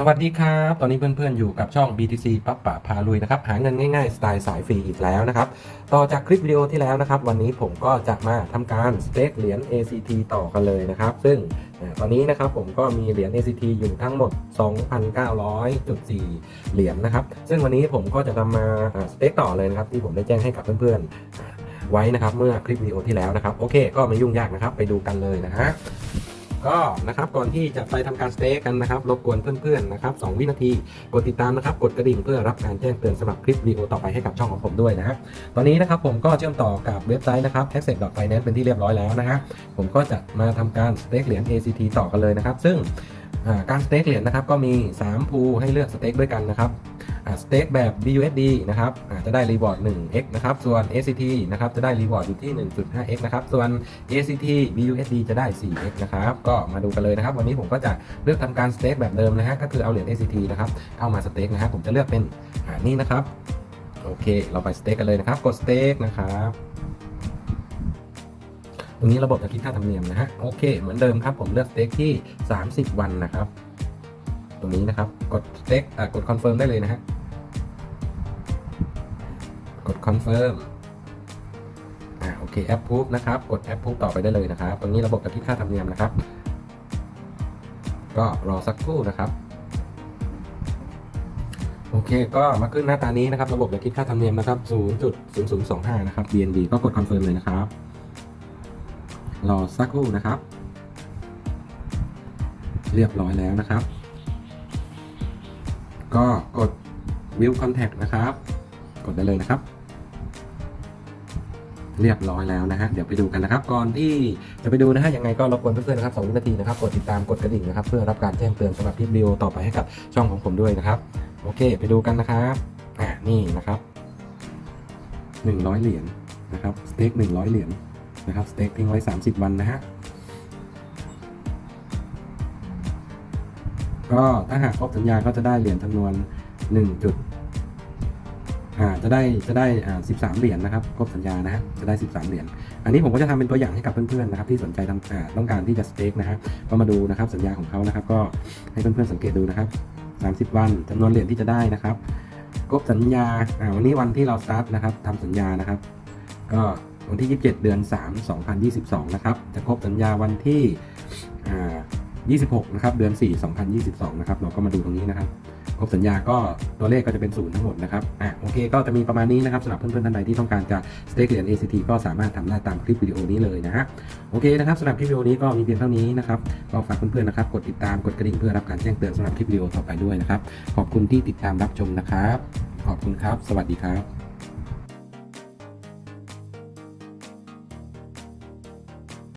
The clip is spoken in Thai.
สวัสดีครับ ตอนนี้เพื่อนๆ อยู่กับช่อง BTC ปั๊บป่าพาลุยนะครับ หาเงินง่ายๆ สไตล์สายฟรีอีกแล้วนะครับ ต่อจากคลิปวิดีโอที่แล้วนะครับ วันนี้ผมก็จะมาทำการสเต็กเหรียญ ACT ต่อกันเลยนะครับ ซึ่งตอนนี้นะครับผมก็มีเหรียญ ACT อยู่ทั้งหมด 2,900.4 เหรียญนะครับ ซึ่งวันนี้ผมก็จะนำมาอ่าสเต็กต่อเลยนะครับ ที่ผมได้แจ้งให้กับเพื่อนๆ ไว้นะครับ เมื่อคลิปวิดีโอที่แล้วนะครับ โอเค ก็ไม่ยุ่งยากนะครับ ไปดูกันเลยนะฮะ ก็นะครับก่อนที่จะไปทำการสเต็กกันนะครับรบกวนเพื่อนๆนะครับ2วินาทีกดติดตามนะครับกดกระดิ่งเพื่อรับการแจ้งเตือนสำหรับคลิปวิดีโอต่อไปให้กับช่องของผมด้วยนะฮะตอนนี้นะครับผมก็เชื่อมต่อกับเว็บไซต์นะครับ access.finance เป็นที่เรียบร้อยแล้วนะฮะผมก็จะมาทำการสเต็กเหรียญ ACT ต่อกันเลยนะครับ ซึ่งการสเต็กเหรียญนะครับก็มี 3 พูให้เลือกสเต็กด้วยกันนะครับ สเต็กแบบ BUSD นะครับจะได้รีวอร์ด 1x นะครับ ส่วน ACT นะครับจะได้รีวอร์ดอยู่ที่ 1.5x นะครับ ส่วน ACT BUSD จะได้ 4x นะครับ ก็มาดูกันเลยนะครับ วันนี้ผมก็จะเลือกทำการสเต็กแบบเดิมนะฮะ ก็คือเอาเหรียญ ACT นะครับเข้ามาสเต็กนะฮะ ผมจะเลือกเป็นนี่นะครับ โอเค เราไปสเต็กกันเลยนะครับ กดสเต็กนะครับตรงนี้ระบบจะคิดค่าธรรมเนียมนะฮะ โอเค เหมือนเดิมครับ ผมเลือกสเต็กที่ 30 วันนะครับ ตรงนี้นะครับ กดสเต็กอ่ากดคอนเฟิร์มได้เลยนะฮะ กดคอนเฟิร์มอ่าโอเคแอปพูฟนะครับ กดแอปพูฟต่อไปได้เลยนะครับ ตรงนี้ระบบจะคิดค่าธรรมเนียมนะครับ ก็รอสักครู่นะครับ โอเค ก็มาขึ้นหน้าตานี้นะครับ ระบบจะคิดค่าธรรมเนียมนะครับ0.0025 นะครับ BNB ก็กดคอนเฟิร์มเลยนะครับ รอสักครู่นะครับ เรียบร้อยแล้วนะครับ ก็กด View Contact นะครับ กดได้เลยนะครับ เรียบร้อยแล้วนะฮะเดี๋ยวไปดูกันนะครับ ก่อนที่จะไปดูนะฮะยังไงก็รบกวนเพื่อนๆนะครับ2วินาทีนะครับกดติดตามกดกระดิ่งนะครับ เพื่อรับการแจ้งเตือนสำหรับคลิปวิดีโอต่อไปให้กับช่องของผมด้วยนะครับ โอเค ไปดูกันนะครับอ่านี่นะครับ100 เหรียญนะครับสเต็ก100 เหรียญนะครับสเต็กทิ้งไว้ 30 วันนะฮะก็ถ้าหากครบสัญญาก็จะได้เหรียญจำนวน 1 จะได้จะได้อ่า13เหรียญนะครับครบสัญญานะฮะจะได้ 13 เหรียญอันนี้ผมก็จะทำเป็นตัวอย่างให้กับเพื่อนๆนะครับที่สนใจทำอ่าต้องการที่จะสเต็กนะฮะก็มาดูนะครับสัญญาของเขานะครับ ก็ให้เพื่อนๆสังเกตดูนะครับ30 วันจำนวนเหรียญที่จะได้นะครับครบสัญญาอ่าวันนี้วันที่เราสตาร์ทนะครับทำสัญญานะครับ ก็วันที่ 27 เดือน 3 2022 นะครับ จะครบสัญญาวันที่อ่า26 นะครับ เดือน 4 2022 นะครับ เราก็มาดูตรงนี้นะครับ ครบสัญญาก็ตัวเลขก็จะเป็นศูนย์ทั้งหมดนะครับอะโอเคก็จะมีประมาณนี้นะครับสำหรับเพื่อนๆท่านใดที่ต้องการจะสเต็กเหรียญ ACT ก็สามารถทำได้ตามคลิปวิดีโอนี้เลยนะฮะโอเคนะครับสำหรับคลิปวิดีโอนี้ก็มีเพียงเท่านี้นะครับก็ฝากเพื่อนๆนะครับกดติดตามกดกระดิ่งเพื่อรับการแจ้งเตือนสำหรับคลิปวิดีโอต่อไปด้วยนะครับขอบคุณที่ติดตามรับชมนะครับ ขอบคุณครับ สวัสดีครับ